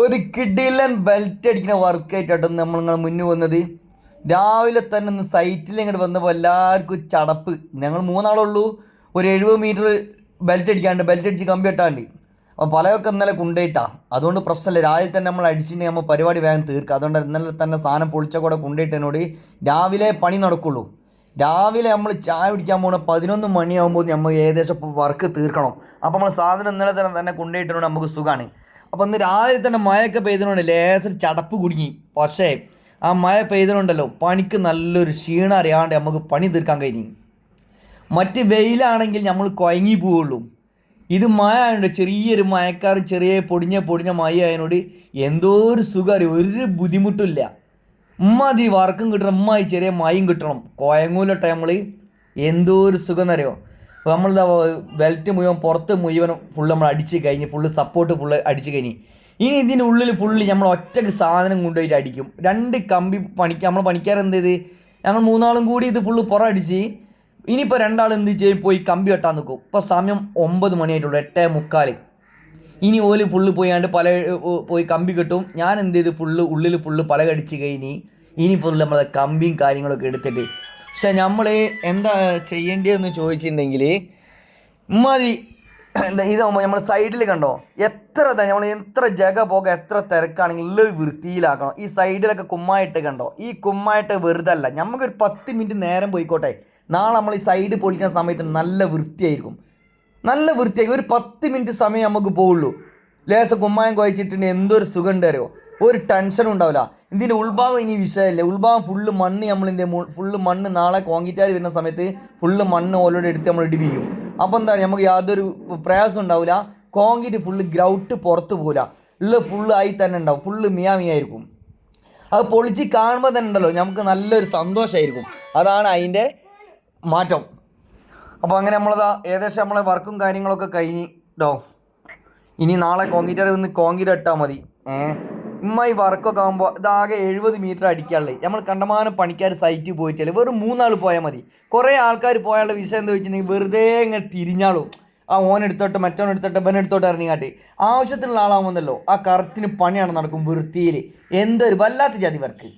ഒരു കിഡിലൻ ബെൽറ്റ് അടിക്കുന്ന വർക്കായിട്ടാണ് നമ്മൾ ഇങ്ങനെ മുന്നിൽ വന്നത്. രാവിലെ തന്നെ ഒന്ന് സൈറ്റിൽ ഇങ്ങോട്ട് വന്നപ്പോൾ എല്ലാവർക്കും ചടപ്പ്. ഞങ്ങൾ മൂന്നാളുള്ളൂ ഒരു എഴുപത് മീറ്റർ ബെൽറ്റ് അടിക്കാണ്ട് ബെൽറ്റ് അടിച്ച് കമ്പി ഇട്ടാണ്ട് അപ്പോൾ പലയൊക്കെ ഇന്നലെ കൊണ്ടുപോയിട്ടാ. അതുകൊണ്ട് പ്രശ്നമില്ല. രാവിലെ തന്നെ നമ്മൾ അടിച്ചിട്ടുണ്ടെങ്കിൽ നമ്മൾ പരിപാടി വേഗം തീർക്കുക അതുകൊണ്ട് ഇന്നലെ തന്നെ സാധനം പൊളിച്ച കൂടെ കൊണ്ടുപോയിട്ടതിനോട് രാവിലെ പണി നടക്കുള്ളൂ. രാവിലെ നമ്മൾ ചായ പിടിക്കാൻ പോകണം പതിനൊന്ന് മണിയാകുമ്പോൾ നമ്മൾ ഏകദേശം വർക്ക് തീർക്കണം. അപ്പോൾ നമ്മൾ സാധനം ഇന്നലെ തന്നെ തന്നെ കൊണ്ടുപോയിട്ടതിനോട് നമുക്ക് സുഖമാണ് അപ്പോൾ ഇന്ന് രാവിലെ തന്നെ മഴയൊക്കെ പെയ്തതുകൊണ്ട് ലേസർ ചടപ്പ് കുടുങ്ങി. പക്ഷേ ആ മഴ പെയ്തതുകൊണ്ടല്ലോ പണിക്ക് നല്ലൊരു ക്ഷീണം അറിയാണ്ട് നമുക്ക് പണി തീർക്കാൻ കഴിഞ്ഞു. മറ്റ് വെയിലാണെങ്കിൽ നമ്മൾ കുഴങ്ങി പോവുള്ളൂ. ഇത് മഴ ആയതുകൊണ്ട് ചെറിയൊരു മഴക്കാർ ചെറിയ പൊടിഞ്ഞ പൊടിഞ്ഞ മഴ ആയതിനോട് എന്തോ ഒരു സുഖം ഒരു ബുദ്ധിമുട്ടില്ല ഉമ്മാതി വർക്കും കിട്ടണം. ഉമ്മായി ചെറിയ മയും കിട്ടണം. കോയങ്ങൂലോട്ടെ നമ്മൾ എന്തോ ഒരു സുഖം എന്നറിയോ? നമ്മൾ ബെൽറ്റ് മുഴുവൻ പുറത്ത് മുഴുവൻ ഫുള്ള് നമ്മൾ അടിച്ച് കഴിഞ്ഞ് ഫുള്ള് സപ്പോർട്ട് ഫുള്ള് അടിച്ച് കഴിഞ്ഞ്. ഇനി ഇതിന്റെ ഉള്ളിൽ ഫുള്ള് നമ്മൾ ഒറ്റയ്ക്ക് സാധനം കൊണ്ടുപോയിട്ട് അടിക്കും. രണ്ട് കമ്പി പണിക്ക് നമ്മൾ പണിക്കാർ എന്ത് ചെയ്ത്? ഞങ്ങൾ മൂന്നാളും കൂടി ഇത് ഫുള്ള് പുറം അടിച്ച് ഇനിയിപ്പോൾ രണ്ടാൾ എന്ത് ചെയ്യും? പോയി കമ്പി വെട്ടാൻ നിൽക്കും ഇപ്പോൾ സമയം ഒമ്പത് മണിയായിട്ടുള്ളൂ എട്ടേ മുക്കാൽ ഇനി ഓൽ ഫുള്ള് പോയാണ്ട് പല പോയി കമ്പി കെട്ടും. ഞാൻ എന്ത് ചെയ്ത്? ഫുള്ള് ഉള്ളിൽ ഫുള്ള് പല കടിച്ച് കഴിഞ്ഞ് ഇനി ഫുള്ള് നമ്മളെ കമ്പിയും കാര്യങ്ങളൊക്കെ എടുത്തിട്ട് പക്ഷെ നമ്മൾ എന്താ ചെയ്യേണ്ടതെന്ന് ചോദിച്ചിട്ടുണ്ടെങ്കിൽ ഇമ്മാതിരി എന്താ ഇതാകുമ്പോൾ നമ്മൾ സൈഡിൽ കണ്ടോ? എത്ര നമ്മൾ എത്ര ജഗ പോക എത്ര തിരക്കാണെങ്കിൽ ഉള്ളത് വൃത്തിയിലാക്കണം. ഈ സൈഡിലൊക്കെ കുമ്മായിട്ട് കണ്ടോ? ഈ കുമ്മായിട്ട് വെറുതെ അല്ല നമുക്കൊരു പത്ത് മിനിറ്റ് നേരം പോയിക്കോട്ടെ. നാളെ നമ്മൾ ഈ സൈഡ് പൊളിക്കുന്ന സമയത്ത് നല്ല വൃത്തിയായിരിക്കും. നല്ല വൃത്തിയായിരിക്കും. ഒരു പത്ത് മിനിറ്റ് സമയം നമുക്ക് പോവുള്ളൂ. ലേശം കുമ്മായം കുഴച്ചിട്ടുണ്ടെങ്കിൽ എന്തൊരു സുഖം ഉണ്ടാരോ ഒരു ടെൻഷൻ ഉണ്ടാവില്ല. ഇതിന്റെ ഉൾഭാഗം ഇനി വിഷയമല്ല. ഉൾഭാഗം ഫുള്ള് മണ്ണ് നമ്മൾ ഇതിന്റെ ഫുള്ള് മണ്ണ് നാളെ കോങ്കിറ്റാർ വരുന്ന സമയത്ത് ഫുള്ള് മണ്ണ് ഓലോടെ എടുത്ത് നമ്മൾ ഇടിപ്പിക്കും. അപ്പോൾ എന്താ നമുക്ക് യാതൊരു പ്രയാസം ഉണ്ടാവില്ല. കോൺക്രീറ്റ് ഫുള്ള് ഗ്രൗട്ട് പുറത്ത് പോകില്ല ഉള്ള ഫുള്ള് ആയി തന്നെ ഉണ്ടാവും. ഫുള്ള് മിയാമിയായിരിക്കും അത് പൊളിച്ച് കാണുമ്പോൾ തന്നെ ഉണ്ടല്ലോ. നമുക്ക് നല്ലൊരു സന്തോഷമായിരിക്കും അതാണ് അതിന്റെ മാറ്റം. അപ്പോൾ അങ്ങനെ നമ്മളതാ ഏകദേശം നമ്മളെ വർക്കും കാര്യങ്ങളൊക്കെ കഴിഞ്ഞ്. ഡോ. ഇനി നാളെ കോൺക്രീറ്റ് ഒന്ന് കോൺക്രീറ്റ് ഇട്ടാൽ മതി. ഏ? ഇമ്മായി വർക്കൊക്കെ ആകുമ്പോൾ ഇതാകെ എഴുപത് മീറ്റർ അടിക്കാനുള്ളത് നമ്മൾ കണ്ടമാനം പണിക്കാർ സൈറ്റിൽ പോയിട്ടില്ല? വെറും മൂന്നാൾ പോയാൽ മതി. കുറേ ആൾക്കാർ പോയാലുള്ള വിഷയം എന്താ വെച്ചിട്ടുണ്ടെങ്കിൽ വെറുതെ ഇങ്ങനെ തിരിഞ്ഞാളും. ആ ഓൻ എടുത്തോട്ട് മറ്റോൻ എടുത്തോട്ട് ഇവൻ എടുത്തോട്ട് ഇറങ്ങിക്കാട്ടി ആവശ്യത്തിനുള്ള ആളാകുമെന്നല്ലോ ആ കറക്റ്റിന് പണിയാണ് നടക്കും വൃത്തിയിൽ എന്തൊരു വല്ലാത്ത ജാതി വർക്ക്.